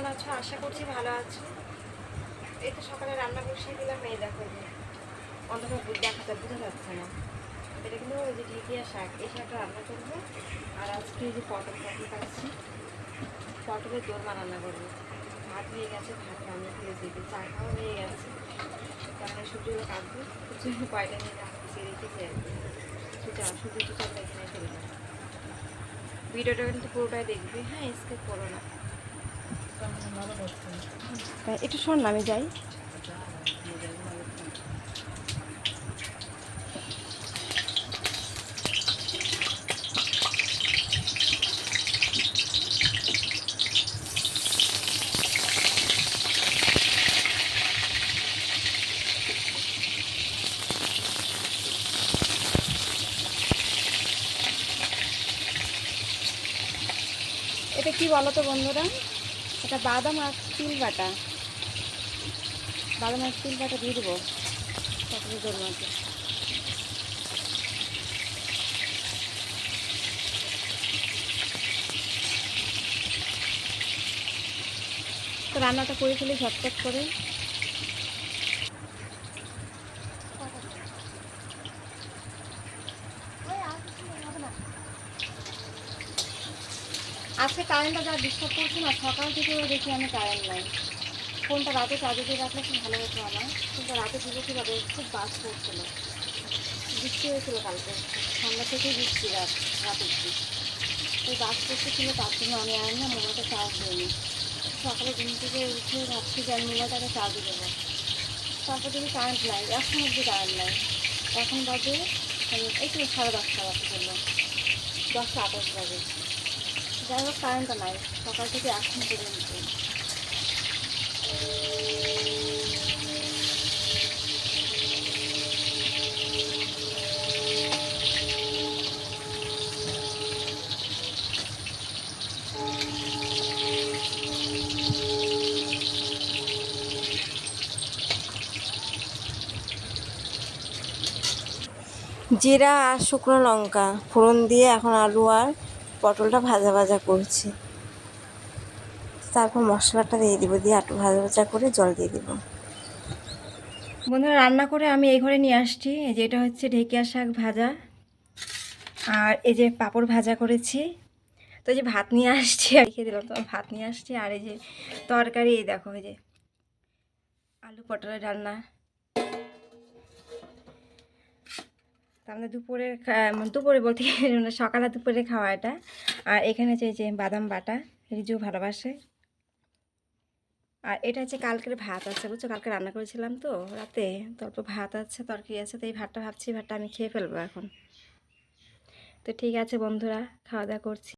কেমন আছো? আশা করছি ভালো আছো। এই তো সকালে রান্না বসিয়ে দিলাম, এই দেখো যে অন্ধকার দেখা যায় বোঝা যাচ্ছে না। এটা কিন্তু ওই যে ঢেকিয়া শাক, এই শাকটা রান্না করব। আর আজকে যে পটল পটল পাচ্ছি পটলের দোরমা রান্না করব। ভাত হয়ে গেছে, ভাত রান্না ফেলে দিবি। চা খাওয়া হয়ে গেছে। তাহলে সবজিগুলো কাটবো সবজি কয়টা নিয়ে রাখছি রেখেছি আর কি সুচা সবজি টুচা এখানে ভিডিওটা কিন্তু পুরোটাই দেখবে। হ্যাঁ স্কিপ করো না। একটু শোন আমি যাই। এটা কি বলো তো বন্ধুরা? এটা বাদাম আর তিল বাটা। বাদাম আর তিল বাটা দিয়ে দেবো। পটলের মধ্যে তো রান্নাটা করে ফেলি ঝটপট করে। আজকে কারেন্টটা যা ডিস্টার্ব করছে না, সকাল থেকে দেখি আমি কারেন্ট নাই। ফোনটা রাতে চার্জে দিয়ে রাখলে খুব ভালো হতো আমার। কিন্তু রাতে দিব কীভাবে খুব বাস করছিল বৃষ্টি হয়েছিল কালকে। সন্ধ্যা থেকেই বৃষ্টি রাত, রাতে বৃষ্টি ওই বাস করতেছিল তার জন্য আমি আর না মোবাইলটা চার্জ দিইনি সকালে ঘুম থেকে উঠে ভাবছি যে আমি মোবাইলটাকে চার্জ দেবো। তারপর দেখি কারেন্ট নাই এখন অব্দি কারেন্ট নাই। এখন বাজে এই তো সাড়ে দশটা বাজে চলল। দশটা আঠাশ বাজে। যাই হোক কারেন্টটা নাই। সকাল থেকে এখন পর্যন্ত। জিরা আর শুকনো লঙ্কা, ফোড়ন দিয়ে এখন আলু আর পটলটা ভাজা ভাজা করছি। তারপর মশলাটা দিয়ে দিব, দিয়ে একটু ভাজা ভাজা করে জল দিয়ে দিব। বন্ধুরা, রান্না করে আমি এই ঘরে নিয়ে আসছি। এই যে এটা হচ্ছে ঢেকিয়া শাক ভাজা। আর এই যে পাঁপড় ভাজা করেছি। তো যে ভাত নিয়ে আসছি, আর রেখে দিলাম তো, ভাত নিয়ে আসছি। আর এই যে তরকারি, এই দেখো, এই যে আলু পটলের রান্না। তার দুপুরের দুপুরে বলতে সকালে দুপুরে খাওয়া এটা। আর এখানে যে যে বাদাম বাটা, রিজু ভালোবাসে। আর এটা হচ্ছে কালকের ভাত আছে, বুঝছ? কালকে রান্না করেছিলাম তো রাতে তল্প ভাত আছে, তরকারি আছে, তো এই ভাতটা ভাবছি, ভাতটা আমি খেয়ে ফেলব এখন। তো ঠিক আছে বন্ধুরা, খাওয়া দাওয়া করছি।